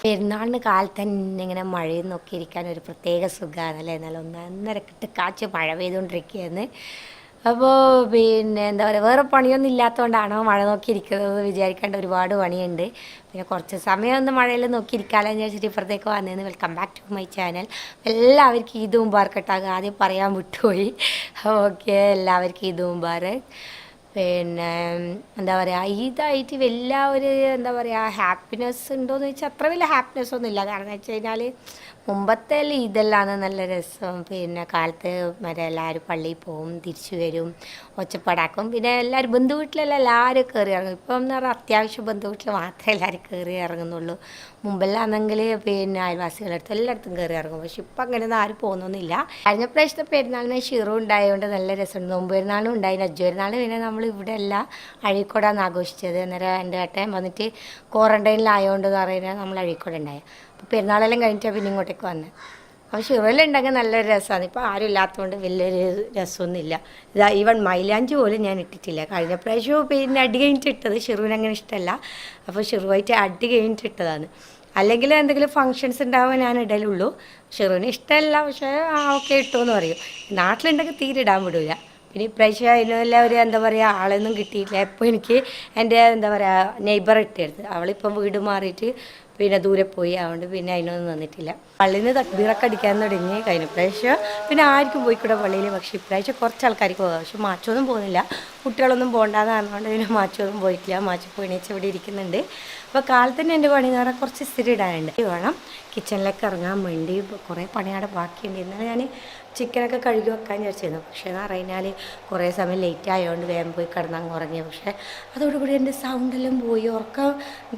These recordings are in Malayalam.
പെരുന്നാളിന് കാലത്ത് തന്നെ ഇങ്ങനെ മഴയിൽ നോക്കി ഇരിക്കാൻ ഒരു പ്രത്യേക സുഖമാണ് അല്ലേ? നല്ല ഒന്നര കിട്ട് കാച്ച് മഴ പെയ്തുകൊണ്ടിരിക്കുകയാണ്. അപ്പോൾ പിന്നെ എന്താ പറയുക വേറെ പണിയൊന്നും ഇല്ലാത്തതുകൊണ്ടാണോ മഴ നോക്കിയിരിക്കുന്നത് വിചാരിക്കേണ്ട ഒരുപാട് പണിയുണ്ട്. പിന്നെ കുറച്ച് സമയം ഒന്ന് മഴയിൽ നോക്കിയിരിക്കാമല്ലോ എന്ന് വിചാരിച്ചിട്ട് ഇപ്പുറത്തേക്ക് വന്നതെന്ന് welcome back to my channel എല്ലാവർക്കും ഈദ് മുബാർക്കട്ടാകുക ആദ്യം പറയാൻ വിട്ടുപോയി. ഓക്കെ എല്ലാവർക്കും ഈദ് മുബാറക്. പിന്നെ എന്താ പറയുക ഇതായിട്ട് വലിയ ഒരു എന്താ പറയുക ഹാപ്പിനെസ് ഉണ്ടോയെന്ന് ചോദിച്ചാൽ അത്ര വലിയ ഹാപ്പിനെസ് ഒന്നും ഇല്ല കാരണം എന്ന് വെച്ച് കഴിഞ്ഞാൽ മുമ്പത്തെ ഇതെല്ലാം നല്ല രസം. പിന്നെ കാലത്ത് മറ്റേ എല്ലാവരും പള്ളിയിൽ പോവും തിരിച്ചു വരും ഒച്ചപ്പാടാക്കും. പിന്നെ എല്ലാവരും ബന്ധു വീട്ടിലെല്ലാം എല്ലാവരും കയറി ഇറങ്ങും. ഇപ്പം എന്ന് പറഞ്ഞാൽ അത്യാവശ്യം ബന്ധു വീട്ടിൽ മാത്രമേ എല്ലാവരും കയറി ഇറങ്ങുന്നുള്ളൂ. മുമ്പെല്ലാണെങ്കിൽ പിന്നെ അയൽവാസികളടുത്ത് എല്ലായിടത്തും കയറി ഇറങ്ങും. പക്ഷെ ഇപ്പം അങ്ങനെയൊന്നും ആരും പോകുന്നൊന്നുമില്ല. കഴിഞ്ഞ പ്രാവശ്യത്തെ പെരുന്നാളിന് ഷിറു ഉണ്ടായതുകൊണ്ട് നല്ല രസമുണ്ട്. നോമ്പ് പെരുന്നാളും ഉണ്ടായി അജ്ജു പെരുന്നാൾ പിന്നെ നമ്മൾ ഇവിടെ അല്ല അഴീക്കോടാണ് ആഘോഷിച്ചത് അന്നേരം എന്റെ ഏട്ടൻ വന്നിട്ട് ക്വാറന്റൈനിലായതുകൊണ്ട് എന്ന് പറയുന്നത് നമ്മൾ അഴീക്കോട് ഉണ്ടായത് പെരുന്നാളെല്ലാം കഴിഞ്ഞിട്ടാണ് പിന്നെ ഇങ്ങോട്ടേക്ക് വന്നത് അപ്പോൾ ഷിറയിലുണ്ടെങ്കിൽ നല്ലൊരു രസമാണ് ഇപ്പോൾ ആരും ഇല്ലാത്തതുകൊണ്ട് വലിയൊരു രസമൊന്നുമില്ല ഇതാ ഈവൺ മൈലാഞ്ചി പോലും ഞാൻ ഇട്ടിട്ടില്ല. കഴിഞ്ഞ പ്രാവശ്യം പിന്നെ അടി കഴിഞ്ഞിട്ട് ഇട്ടത്. ഷിറുവിന് അങ്ങനെ ഇഷ്ടമല്ല അപ്പോൾ ഷിറുവായിട്ട് അടി കഴിഞ്ഞിട്ട് ഇട്ടതാണ്. അല്ലെങ്കിൽ എന്തെങ്കിലും ഫങ്ഷൻസ് ഉണ്ടാവുമ്പോൾ ഞാൻ ഇടലുള്ളൂ. ഷിറുവിന് ഇഷ്ടമല്ല പക്ഷേ ആ ഓക്കെ ഇട്ടു എന്ന് പറയും. നാട്ടിലുണ്ടെങ്കിൽ തീരെ ഇടാൻ വിടില്ല പിന്നെ ഇപ്രാവശ്യം അതിനെല്ലാം ഒരു എന്താ പറയുക ആളൊന്നും കിട്ടിയില്ല. ഇപ്പോൾ എനിക്ക് എന്റെ എന്താ പറയുക നെയ്ബർ ഇട്ടിരുന്നത് അവളിപ്പം വീട് മാറിയിട്ട് പിന്നെ ദൂരെ പോയി. അതുകൊണ്ട് പിന്നെ അതിനൊന്നും വന്നിട്ടില്ല പള്ളിയിൽ തക്ബീറൊക്കെ അടിക്കാൻ തുടങ്ങി. കഴിഞ്ഞ പ്രാവശ്യം പിന്നെ ആർക്കും പോയിക്കൂടെ പള്ളിയിൽ? പക്ഷേ ഇപ്രാവശ്യം കുറച്ച് ആൾക്കാർക്ക് പോകാം. പക്ഷെ മാച്ചൊന്നും പോകുന്നില്ല. കുട്ടികളൊന്നും പോകണ്ടെന്ന് പറഞ്ഞുകൊണ്ട് പിന്നെ മാച്ചൊന്നും പോയിട്ടില്ല. മാച്ച് പോയിണീച്ച് ഇവിടെ ഇരിക്കുന്നുണ്ട്. അപ്പോൾ കാലത്ത് തന്നെ എന്റെ പണി എന്ന് പറഞ്ഞാൽ കുറച്ച് സ്ഥിരം ഇടാനുണ്ട്. വേണം. കിച്ചണിലേക്ക് ഇറങ്ങാൻ വേണ്ടി കുറേ പണി ബാക്കിയുണ്ട്. ഇന്നലെ ഞാൻ ചിക്കനൊക്കെ കഴുകി വെക്കാൻ വിചാരിച്ചിരുന്നു. പക്ഷേ എന്ന് പറഞ്ഞാൽ കുറേ സമയം ലേറ്റ് ആയതുകൊണ്ട് വേഗം പോയി കിടന്നങ്ങ് ഉറങ്ങി. പക്ഷേ അതോടുകൂടി എന്റെ സൗണ്ടെല്ലാം പോയി. ഉറക്കം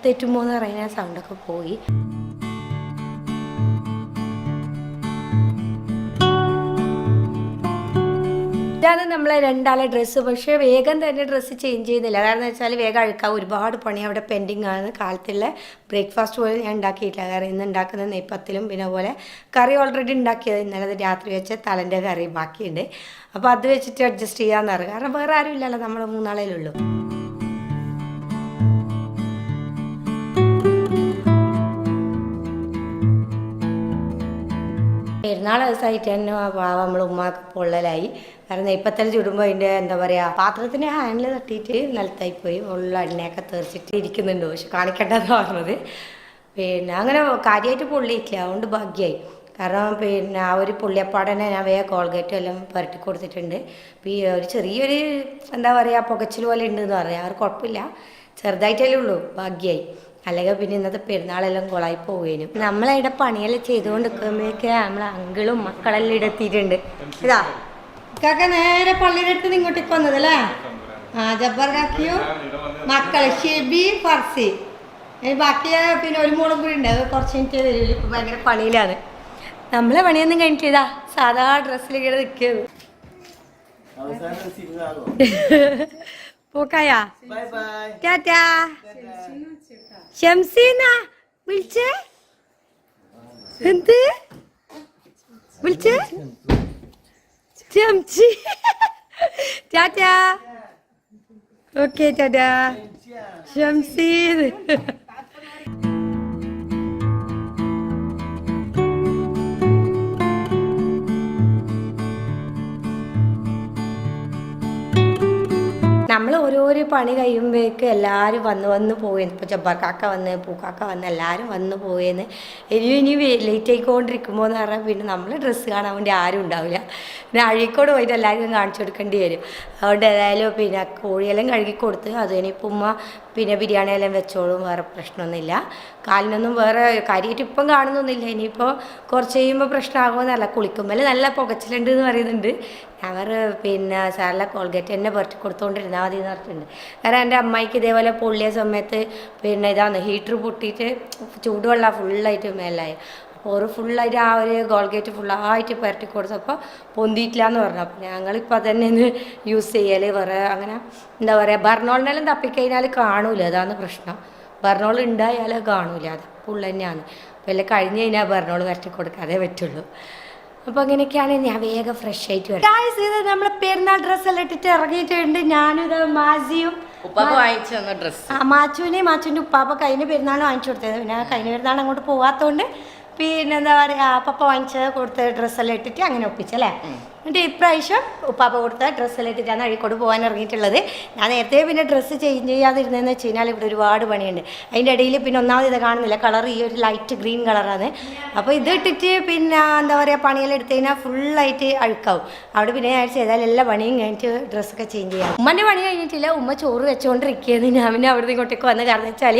തെറ്റുമ്പോൾ എന്ന് പറഞ്ഞാൽ സൗണ്ടൊക്കെ പോയി. ഇതാണ് നമ്മളെ രണ്ടാളെ ഡ്രസ്സ് പക്ഷേ വേഗം തന്നെ ഡ്രസ്സ് ചേഞ്ച് ചെയ്യുന്നില്ല. കാരണം വെച്ചാൽ വേഗം അഴുക്കാൻ ഒരുപാട് പണി അവിടെ പെൻഡിങ് ആണ്. കാലത്തുള്ള ബ്രേക്ക്ഫാസ്റ്റ് പോലും ഞാൻ ഉണ്ടാക്കിയിട്ടില്ല. കാരണം ഇന്ന് ഉണ്ടാക്കുന്ന നെയ്പ്പത്തിലും പിന്നെ പോലെ കറി ഓൾറെഡി ഉണ്ടാക്കിയത്. ഇന്നലെ രാത്രി വെച്ച തലന്റെ കറി ബാക്കിയുണ്ട്. അപ്പോൾ അത് വെച്ചിട്ട് അഡ്ജസ്റ്റ് ചെയ്യാമെന്ന് പറഞ്ഞു കാരണം വേറെ ആരും ഇല്ലല്ലോ. നമ്മൾ മൂന്നാളേ പെരുന്നാൾ ദിവസമായിട്ട് തന്നെ പാവം നമ്മൾ ഉമ്മാക്ക് പൊള്ളലായി. കാരണം നെയ്പ്പത്തൽ ചുടുമ്പോൾ അതിന്റെ എന്താ പറയുക പാത്രത്തിന്റെ ഹാൻഡിൽ തട്ടിയിട്ട് നിലത്തായി പോയി. ഉള്ള എണ്ണയൊക്കെ തെറിച്ചിട്ട് ഇരിക്കുന്നുണ്ട്. പക്ഷെ കാണിക്കണ്ടെന്ന് പറഞ്ഞത്. പിന്നെ അങ്ങനെ കാര്യമായിട്ട് പൊള്ളിയിട്ടില്ല. അതുകൊണ്ട് ഭാഗ്യമായി കാരണം പിന്നെ ആ ഒരു പുള്ളിയപ്പാടനെ ഞാൻ വേഗം കോൾഗേറ്റും എല്ലാം പുരട്ടി കൊടുത്തിട്ടുണ്ട്. ഈ ഒരു ചെറിയൊരു എന്താ പറയുക പുകച്ചിൽ പോലെ ഉണ്ടെന്ന് പറയാം. അവർ കുഴപ്പമില്ല. ചെറുതായിട്ടല്ലേ ഉള്ളൂ. ഭാഗ്യമായി അല്ലെങ്കിൽ പിന്നെ ഇന്നത്തെ പെരുന്നാളെല്ലാം കൊളായി പോവേനും. നമ്മളിവിടെ പണിയെല്ലാം ചെയ്തുകൊണ്ട് നിൽക്കുമ്പോഴേക്ക് നമ്മളെ അങ്കിളും മക്കളെല്ലാം ഇവിടെ എത്തിയിട്ടുണ്ട് ഇതാ ഇക്കാക്ക നേരെ പള്ളിയുടെ അടുത്ത് ഇങ്ങോട്ടേക്ക് വന്നതല്ലേ? ആ ജബ്ബർ കാക്കിയോ മക്കൾ ഷെബി ഫർസി. ബാക്കി പിന്നെ ഒരു മോളും കൂടി ഉണ്ട്. അത് കുറച്ച് മിനിറ്റ് വരില്ല ഇപ്പം ഭയങ്കര പണിയിലാണ്. നമ്മളെ പണിയൊന്നും കഴിഞ്ഞിട്ടില്ല സാധാ ഡ്രസ്സിൽ ഇങ്ങനെ നിൽക്കുന്നത് പോക്കായാ? ടാറ്റാ. ഷംസീന വിളിച്ചേ? എന്ത്? വിളിച്ചേ? Shamsi. Tata. Okay tata. Shamseen ഓരോരോ പണി കഴിയുമ്പോഴേക്ക് എല്ലാവരും വന്ന് വന്ന് പോയെന്ന് ഇപ്പോൾ ജബ്ബാർക്കാക്ക വന്ന് പൂക്കാക്ക വന്ന് എല്ലാവരും വന്ന് പോയെന്ന് ഇനി ഇനി ലേറ്റ് ആയിക്കൊണ്ടിരിക്കുമ്പോൾ എന്ന് പറഞ്ഞാൽ പിന്നെ നമ്മൾ ഡ്രസ്സ് കാണാൻ വേണ്ടി ആരും ഉണ്ടാവില്ല. പിന്നെ അഴീക്കോട് പോയിട്ട് എല്ലാവർക്കും കാണിച്ചു കൊടുക്കേണ്ടി വരും. അതുകൊണ്ട് ഏതായാലും പിന്നെ കോഴിയെല്ലാം കഴുകി കൊടുത്ത് അത് കഴിഞ്ഞിപ്പോൾ ഉമ്മ പിന്നെ ബിരിയാണി എല്ലാം വെച്ചോളും വേറെ പ്രശ്നമൊന്നുമില്ല. കാലിനൊന്നും വേറെ കാര്യമായിട്ട് ഇപ്പം കാണുന്നൊന്നുമില്ല. ഇനിയിപ്പോൾ കുറച്ച് കഴിയുമ്പോൾ പ്രശ്നമാകുമെന്നല്ല. കുളിക്കുമ്പോൾ നല്ല പുകച്ചിലുണ്ട് എന്ന് പറയുന്നുണ്ട്. അവർ പിന്നെ സാറിലെ കോൾഗേറ്റ് എന്നെ പുരട്ടി കൊടുത്തുകൊണ്ടിരുന്നാൽ മതി എന്ന് പറഞ്ഞിട്ടുണ്ട്. കാരണം എന്റെ അമ്മായിക്ക് ഇതേപോലെ പൊള്ളിയ സമയത്ത് പിന്നെ ഇതാണ് ഹീറ്റർ പൊട്ടിയിട്ട് ചൂടുവെള്ളം ഫുള്ളായിട്ട് മേലായി. ഒരു ഫുള്ളായിട്ട് ആ ഒരു ഗോൾഗേറ്റ് ഫുള്ളായിട്ട് പുരട്ടി കൊടുത്തപ്പോൾ പൊന്തിയിട്ടില്ല എന്ന് പറഞ്ഞു അപ്പോൾ ഞങ്ങളിപ്പോൾ തന്നെ യൂസ് ചെയ്യൽ വേറെ അങ്ങനെ എന്താ പറയുക ബർണോളിനെല്ലാം തപ്പിക്കഴിഞ്ഞാൽ കാണൂല. അതാണ് പ്രശ്നം. ബർണോൾ ഉണ്ടായാൽ കാണൂല. അത് ഫുള്ള് തന്നെയാണ്. അപ്പോൾ എല്ലാം കഴിഞ്ഞ് കഴിഞ്ഞാൽ ബർണോൾ വരട്ടി കൊടുക്കാതെ പറ്റുള്ളൂ. അപ്പോൾ അങ്ങനെയൊക്കെയാണ് ഞാൻ വേഗം ഫ്രഷ് ആയിട്ട് വരാം നമ്മൾ പെരുന്നാൾ ഡ്രസ്സെല്ലാം ഇട്ടിട്ട് ഇറങ്ങിയിട്ടുണ്ട്. ഞാനിത് ഇത് മാസിയും വാങ്ങിച്ചു തന്ന ഡ്രസ്സ് ആ മാച്ചുവിനെ മാച്ചുവിന്റെ ഉപ്പാപ്പ കഴിഞ്ഞ പെരുന്നാൾ വാങ്ങിച്ചു കൊടുത്തത്. പിന്നെ കഴിഞ്ഞ പെരുന്നാൾ അങ്ങോട്ട് പോവാത്തതുകൊണ്ട് പിന്നെ എന്താ പറയുക പപ്പ വാങ്ങിച്ച കൊടുത്ത ഡ്രസ്സെല്ലാം ഇട്ടിട്ട് അങ്ങനെ ഒപ്പിച്ചല്ലേ എന്നിട്ട് ഇപ്രാവശ്യം ഉപ്പാപ്പ കൊടുത്ത ഡ്രസ്സെല്ലാം ഇട്ടിട്ടാണ് അഴിക്കോട് പോകാൻ ഇറങ്ങിയിട്ടുള്ളത്. ഞാൻ നേരത്തെ പിന്നെ ഡ്രസ്സ് ചേഞ്ച് ചെയ്യാതിരുന്നതെന്ന് വെച്ച് കഴിഞ്ഞാൽ ഇവിടെ ഒരുപാട് പണിയുണ്ട്. അതിന്റെ ഇടയിൽ പിന്നെ ഒന്നാമത് ഇത് കാണുന്നില്ല. കളർ ഈ ഒരു ലൈറ്റ് ഗ്രീൻ കളറാണ് അപ്പോൾ ഇത് ഇട്ടിട്ട് പിന്നെ എന്താ പറയുക പണിയെല്ലാം എടുത്തു കഴിഞ്ഞാൽ ഫുള്ളായിട്ട് അഴുക്കാവും. അവിടെ പിന്നെ ഞാൻ ചെയ്താൽ എല്ലാ പണിയും കഴിഞ്ഞിട്ട് ഡ്രസ്സൊക്കെ ചേഞ്ച് ചെയ്യാം. ഉമ്മന്റെ പണി കഴിഞ്ഞിട്ടില്ല. ഉമ്മ ചോറ് വെച്ചുകൊണ്ടിരിക്കുകയെന്ന് ഞാൻ പിന്നെ അവിടെ നിന്ന് ഇങ്ങോട്ടേക്ക് വന്ന് കാരണം വെച്ചാൽ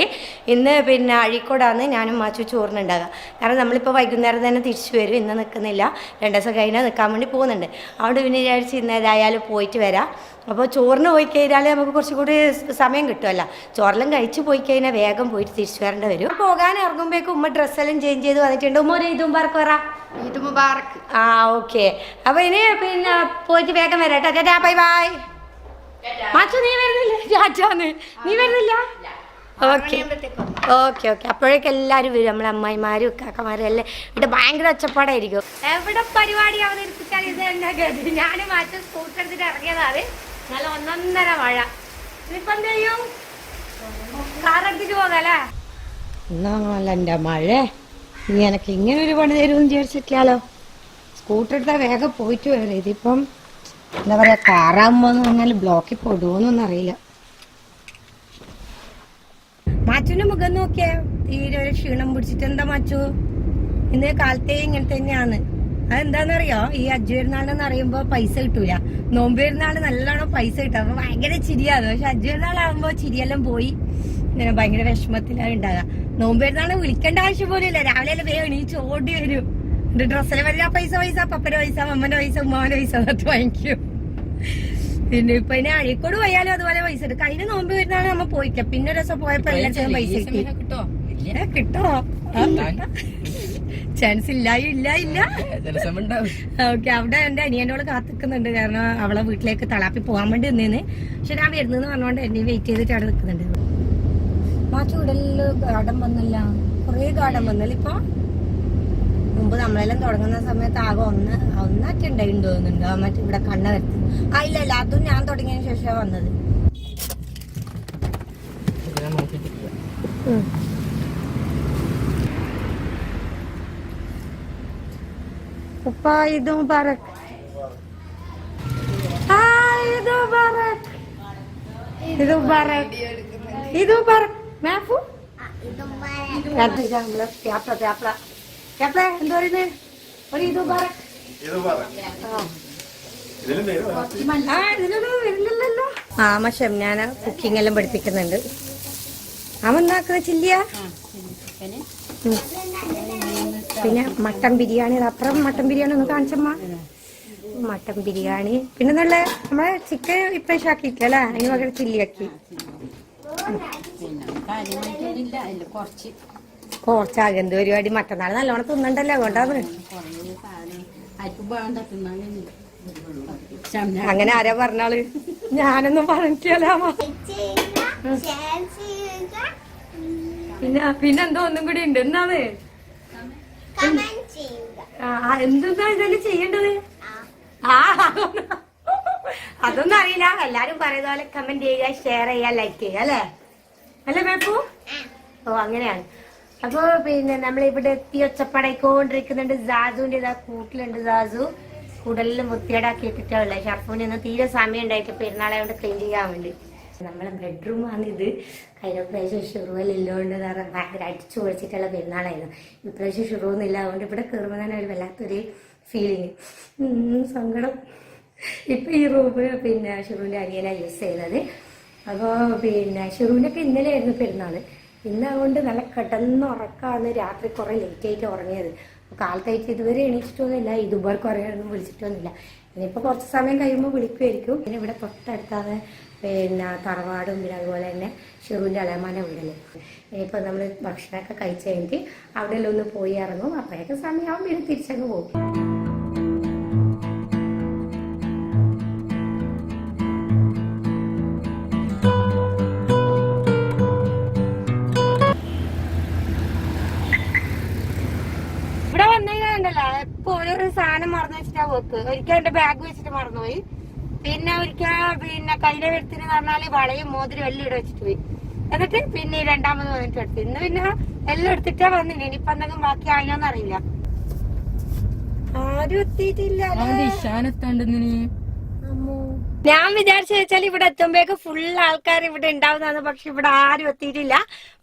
ഇന്ന് പിന്നെ അഴീക്കോടാണ് ഞാനും മാച്ചു ചോറിനുണ്ടാകുക കാരണം നമ്മളിപ്പോൾ വൈകുന്നേരം തന്നെ തിരിച്ചു വരും. ഇന്ന് നിൽക്കുന്നില്ല. രണ്ട് ദിവസം കഴിഞ്ഞാൽ നിൽക്കാൻ വേണ്ടി പോകുന്നുണ്ട്. അവിടെ പിന്നെ വിചാരിച്ച് ഇന്ന് ഏതായാലും പോയിട്ട് വരാം. അപ്പോൾ ചോറിന് പോയി കഴിഞ്ഞാൽ നമുക്ക് കുറച്ചും കൂടി സമയം കിട്ടുമല്ല ചോറെല്ലാം കഴിച്ച് പോയി കഴിഞ്ഞാൽ വേഗം പോയിട്ട് തിരിച്ചു വരേണ്ടി വരും. പോകാൻ ഇറങ്ങുമ്പോഴേക്കും ഉമ്മ ഡ്രസ്സെല്ലാം ചേഞ്ച് ചെയ്ത് വന്നിട്ടുണ്ട്. ഉമ്മ ഒരു ഇതും പാർക്ക് പറ. ഇത് മുബാർക്ക് ആ ഓക്കെ അപ്പോൾ ഇനി പിന്നെ പോയിട്ട് വേഗം വരാം ടാറ്റാ ബൈ ബൈ മാച്ചു നീ വരുന്നില്ല? രാജാന്ന് നീ വരുന്നില്ല? ഓക്കെ. Okay okay. അപ്പോഴേക്ക് എല്ലാവരും വരും. നമ്മളെ അമ്മായിമാരും കാക്കമാരും എല്ലാം. ഇവിടെ ഭയങ്കര ഒച്ചപ്പാടായിരിക്കും. എവിടെ പരിപാടി അവതരിപ്പിച്ചാൽ ഇത് തന്നെ ഗതി. ഞാൻ മാറ്റം സ്കൂട്ടർ എടുത്തിട്ട് ഇറങ്ങിയതാണ്. നല്ല ഒന്നൊന്നര മഴ. ഇനിയിപ്പം എന്ത് ചെയ്യും? കാറെടുത്തിട്ട് പോകാലേ പോകാല്ലേ? എന്നാണല്ല എന്റെ മഴ. നീ എനക്ക് ഇങ്ങനെ ഒരു പണി തരുമെന്ന് വിചാരിച്ചിട്ടില്ലാലോ സ്കൂട്ടർ എടുത്താൽ വേഗം പോയിട്ട് വരും. ഇതിപ്പം എന്താ പറയാ കാറാകുമ്പോന്ന് പറഞ്ഞാൽ ബ്ലോക്കിൽ പെടുമോന്നൊന്നും അറിയില്ല. മാച്ചുവിന്റെ മുഖം നോക്കിയാ. തീരെ ക്ഷീണം പിടിച്ചിട്ട് എന്താ മാച്ചു? ഇന്ന് കാലത്തെ ഇങ്ങനെ തന്നെയാണ്. അതെന്താന്നറിയോ ഈ അജ്ജു പെരുന്നാളെന്ന് അറിയുമ്പോ പൈസ കിട്ടൂല. നോമ്പ് പെരുന്നാൾ നല്ലോണം പൈസ കിട്ടും. അപ്പൊ ഭയങ്കര ചിരിയാണ്. പക്ഷെ അജ്ജു പെരുന്നാളാകുമ്പോ ചിരിയെല്ലാം പോയി. ഇങ്ങനെ ഭയങ്കര വിഷമത്തിലാണ് ഉണ്ടാകുക നോമ്പ് പെരുന്നാൾ വിളിക്കേണ്ട ആവശ്യം പോലും ഇല്ല. രാവിലെ എല്ലാം വേഗം എണീച്ച് ഓടി വരും. എന്റെ ഡ്രസ്സിലെ വരില്ല പൈസ പൈസ. പപ്പന്റെ പൈസ അമ്മന്റെ പൈസ ഉമ്മാവന്റെ പൈസ എന്നിട്ട് വാങ്ങിക്കും. പിന്നെ ഇപ്പൊ ഇനി അഴീക്കോട് പോയാലും അതുപോലെ പൈസ എടുക്കും അതിന് നോമ്പ് വരുന്നതാണ് നമ്മ പോയിക്ക പിന്നെ ഒരു ദിവസം പോയപ്പോ എല്ലാത്തിനും പൈസ കിട്ടി. കിട്ടോ? ചാൻസ് ഇല്ല. ഇല്ല ഇല്ല ഓക്കെ അവിടെ എന്റെ അനിയനോട് കാത്തിക്കുന്നുണ്ട്. കാരണം അവളെ വീട്ടിലേക്ക് തളാപ്പി പോകാൻ വേണ്ടി നിന്നേന്ന്. പക്ഷെ ഞാൻ വരുന്നെന്ന് പറഞ്ഞോണ്ട് എന്നെ വെയിറ്റ് ചെയ്തിട്ട് അവിടെ നിൽക്കുന്നുണ്ട് മാറ്റി ഉടലിൽ ഗാർഡൻ വന്നില്ല. കൊറേ ഗാർഡൻ വന്നല്ല ഇപ്പൊ? മുമ്പ് നമ്മളെല്ലാം തുടങ്ങുന്ന സമയത്ത് ആകെ ഒന്ന് ഒന്നൊക്കെ ഉണ്ടായിന്ന് തോന്നുന്നുണ്ട്. മറ്റേ ഇവിടെ കണ്ണ വരുത്തി. ആ ഇല്ല ഇല്ല അതും ഞാൻ തുടങ്ങിയതിന് ശേഷമാണ് വന്നത്. ഇതും ഉപ്പ ഇത് മുബാറക് ഇതും ഇത് മുബാറക് ഇത് മുബാറക് ഇത് മുബാറക് മാഫു അത് നമ്മളെ പ്യാപ്ല പ്യാപ്ല പ്യാപ്ല എന്താ പറയുന്നത് ഒരു ഇത് ആമ ഷംനാന കുക്കിംഗ് എല്ലാം പഠിപ്പിക്കുന്നുണ്ട്. ആമ എന്നാക്കുന്ന ചില്ലിയ. പിന്നെ മട്ടൻ ബിരിയാണി അപ്പുറം മട്ടൻ ബിരിയാണി ഒന്ന് കാണിച്ചമ്മ. മട്ടൻ ബിരിയാണി. പിന്നെ നല്ല നമ്മളെ ചിക്കൻ ഇപ്രാവശ്യം ആക്കിയിട്ടില്ല അല്ലേ? അതിന് പകരം ചില്ലിയാക്കി. കുറച്ചാകെ. എന്ത് പരിപാടി? മറ്റന്നാൾ നല്ലോണം തിന്നണ്ടല്ലോ അതുകൊണ്ടാണ് അങ്ങനെ ആരാ പറഞ്ഞാൾ? ഞാനൊന്നും പറഞ്ഞിട്ടില്ല പിന്നെ പിന്നെ എന്തോ ഒന്നും കൂടി ഉണ്ട്. എന്താണ് എന്തെന്താ ചെയ്യേണ്ടത്? ആ അതൊന്നും. അറിയില്ല. എല്ലാരും പറയുന്ന പോലെ കമന്റ് ചെയ്യുക ഷെയർ ചെയ്യുക ലൈക്ക് ചെയ്യുക അല്ലേ? അല്ലേ മേപ്പു? ഓ അങ്ങനെയാണ്. അപ്പൊ പിന്നെ നമ്മൾ ഇവിടെ എത്തി ഒച്ചപ്പടയിക്കൊണ്ടിരിക്കുന്നുണ്ട്. സാജുവിന്റെ ഇതാ കൂട്ടിലുണ്ട് സാസു കൂടലിലും വൃത്തിയേടാക്കി ഇട്ടിട്ടുള്ള. ഷർഫുവിന് ഇന്ന് തീരെ സമയം ഉണ്ടായിട്ട് പെരുന്നാളെ കൊണ്ട് ക്ലീൻ ചെയ്യാൻ വേണ്ടി. നമ്മളെ ബെഡ്റൂം ആണ് ഇത്. കഴിഞ്ഞ പ്രാവശ്യം ഷുറുവലില്ലോണ്ട് ഭയങ്കര അടിച്ചു പൊളിച്ചിട്ടുള്ള പെരുന്നാളായിരുന്നു. ഇപ്രാവശ്യം ഷുറുവൊന്നുമില്ല അതുകൊണ്ട് ഇവിടെ കയറുമ്പോൾ തന്നെ ഒരു വല്ലാത്തൊരു ഫീലിങ് സങ്കടം. ഇപ്പൊ ഈ റൂമ് പിന്നെ ഷുറുവിന്റെ അനിയനാണ് യൂസ് ചെയ്യുന്നത്. അപ്പോൾ പിന്നെ ഷുറുവിനൊക്കെ ഇന്നലെ ആയിരുന്നു പെരുന്നാൾ. ഇന്ന് അതുകൊണ്ട് നല്ല കിടന്ന് ഉറക്കാന്ന് രാത്രി കുറെ ലേറ്റ് ആയിട്ട് ഉറങ്ങിയത്. കാലത്തായിട്ട് ഇതുവരെ എണീച്ചിട്ടൊന്നുമില്ല ഇതുപോലെ കുറേ ഒന്നും വിളിച്ചിട്ടൊന്നുമില്ല. ഇനിയിപ്പോൾ കുറച്ച് സമയം കഴിയുമ്പോൾ വിളിക്കുമായിരിക്കും പിന്നെ ഇവിടെ തൊട്ടടുത്താണ് പിന്നെ തറവാടും പിന്നെ അതുപോലെ തന്നെ ഷെറുവിന്റെ അളയമാന്റെ വീടല്ലേ. ഇനിയിപ്പോൾ നമ്മൾ ഭക്ഷണമൊക്കെ കഴിച്ച് കഴിഞ്ഞിട്ട് അവിടെ എല്ലാം ഒന്ന് പോയി ഇറങ്ങും. അപ്പോഴൊക്കെ സമയമാകും പിന്നെ തിരിച്ചങ്ങ് പോകും. വെച്ചിട്ടാ വെക്ക്. ഒരിക്കൽ എന്റെ ബാഗ് വെച്ചിട്ട് മറന്നുപോയി. പിന്നെ ഒരിക്കൽ പിന്നെ കയ്യിലെ വെടുത്തിന് പറഞ്ഞാൽ വളയും മോതിരം എല്ലാം ഇവിടെ വെച്ചിട്ട് പോയി. എന്നിട്ട് പിന്നെ രണ്ടാമത് വന്നിട്ട് എടുത്തു. ഇന്ന് പിന്നെ എല്ലാം എടുത്തിട്ടാ വന്നില്ല ഇനിയിപ്പൊ എന്തെങ്കിലും ബാക്കി ആയോന്ന് അറിയില്ല. ആരും എത്തിയിട്ടില്ല ഞാൻ വിചാരിച്ചു വെച്ചാൽ ഇവിടെ എത്തുമ്പോഴേക്ക് ഫുൾ ആൾക്കാർ ഇവിടെ ഉണ്ടാവുന്നതാണ്. പക്ഷെ ഇവിടെ ആരും എത്തിയിട്ടില്ല.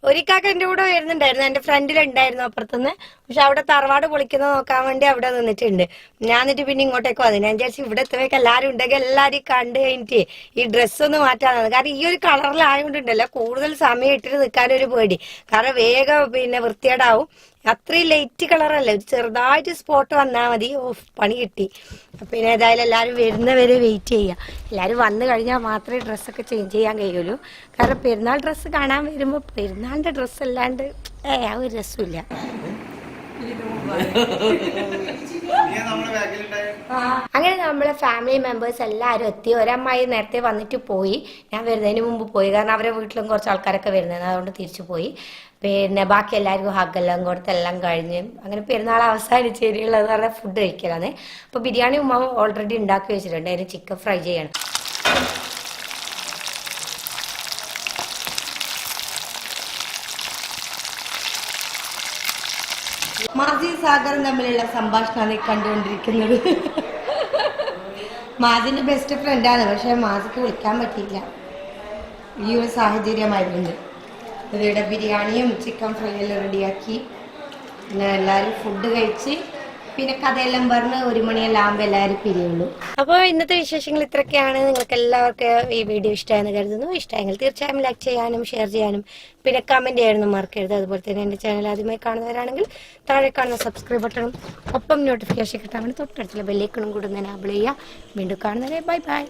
ഒരിക്കാക്ക എന്റെ കൂടെ വരുന്നുണ്ടായിരുന്നു. എന്റെ ഫ്രണ്ടിൽ ഉണ്ടായിരുന്നു അപ്പുറത്തുനിന്ന്. പക്ഷെ അവിടെ തറവാട് പൊളിക്കുന്നത് നോക്കാൻ വേണ്ടി അവിടെ നിന്നിട്ടുണ്ട്. ഞാൻ എന്നിട്ട് പിന്നെ ഇങ്ങോട്ടേക്ക് വന്നു. ഞാൻ വിചാരിച്ചു ഇവിടെ എത്തുമ്പോഴേക്ക് എല്ലാവരും ഉണ്ടെങ്കിൽ എല്ലാവരും കണ്ടു കഴിഞ്ഞിട്ട് ഈ ഡ്രസ്സ് ഒന്ന് മാറ്റാനാണ്. കാരണം ഈ ഒരു കളറിലായതുകൊണ്ടുണ്ടല്ലോ കൂടുതൽ സമയം ഇട്ടിട്ട് നിൽക്കാൻ ഒരു പേടി. കാരണം വേഗം പിന്നെ വൃത്തിയേടാവും അത്രയും ലൈറ്റ് കളറല്ല ഒരു ചെറുതായിട്ട് സ്പോട്ട് വന്നാൽ മതി. ഓ പണി കിട്ടി. പിന്നെ ഏതായാലും എല്ലാവരും വരുന്നവരെ വെയിറ്റ് ചെയ്യുക എല്ലാവരും വന്നു കഴിഞ്ഞാൽ മാത്രമേ ഡ്രസ്സൊക്കെ ചേഞ്ച് ചെയ്യാൻ കഴിയുള്ളൂ. കാരണം പെരുന്നാൾ ഡ്രസ്സ് കാണാൻ വരുമ്പോൾ പെരുന്നാളിന്റെ ഡ്രസ്സ് അല്ലാണ്ട് ഏ ആ ഒരു രസമില്ല അങ്ങനെ നമ്മളെ ഫാമിലി മെമ്പേഴ്സ് എല്ലാവരും എത്തി. ഒരമ്മായി നേരത്തെ വന്നിട്ട് പോയി. ഞാൻ വരുന്നതിന് മുമ്പ് പോയി. കാരണം അവരെ വീട്ടിലും കുറച്ച് ആൾക്കാരൊക്കെ വരുന്നത്. അതുകൊണ്ട് തിരിച്ചു പോയി. പിന്നെ ബാക്കി എല്ലാവർക്കും ഹഗ്ഗെല്ലാം കൊടുത്ത് എല്ലാം കഴിഞ്ഞ് അങ്ങനെ പെരുന്നാൾ അവസാനിച്ച് ശരിയുള്ളത് പറഞ്ഞാൽ ഫുഡ് കഴിക്കലാണ് അപ്പോൾ ബിരിയാണി ഉമ്മ ഓൾറെഡി ഉണ്ടാക്കി വെച്ചിട്ടുണ്ട്. അതിന് ചിക്കൻ ഫ്രൈ ചെയ്യണം. മാജി സാഗറും തമ്മിലുള്ള സംഭാഷണമാണ് കണ്ടുകൊണ്ടിരിക്കുന്നത്. മാജിന്റെ ബെസ്റ്റ് ഫ്രണ്ടാണ് പക്ഷെ മാജിക്ക് വിളിക്കാൻ പറ്റിയില്ല. ഈ ഒരു സാഹചര്യമായിരുന്നു. ഇവിടെ ബിരിയാണിയും ചിക്കൻ ഫ്രൈ എല്ലാം റെഡിയാക്കി. പിന്നെ എല്ലാവരും ഫുഡ് കഴിച്ച് പിന്നെ കഥയെല്ലാം പറഞ്ഞ് ഒരു മണിയെല്ലാം ആകുമ്പോൾ എല്ലാവരും പിരിയുള്ളൂ. അപ്പോൾ ഇന്നത്തെ വിശേഷങ്ങൾ ഇത്രയൊക്കെയാണ്. നിങ്ങൾക്ക് എല്ലാവർക്കും ഈ വീഡിയോ ഇഷ്ടമായെന്ന് കരുതുന്നു. ഇഷ്ടമായെങ്കിൽ തീർച്ചയായും ലൈക്ക് ചെയ്യാനും ഷെയർ ചെയ്യാനും പിന്നെ കമന്റ് ചെയ്യാനും മറക്കരുത്. അതുപോലെ തന്നെ എന്റെ ചാനൽ ആദ്യമായി കാണുന്നവരാണെങ്കിൽ താഴെ കാണുന്ന സബ്സ്ക്രൈബ് ബട്ടണും ഒപ്പം നോട്ടിഫിക്കേഷൻ കിട്ടാൻ വേണ്ടി തൊട്ടടുത്തുള്ള ബെല്ലേക്കണും കൂടെ ഒന്ന് അബിൾ ചെയ്യുക. വീണ്ടും കാണുന്നവരെ ബൈ ബൈ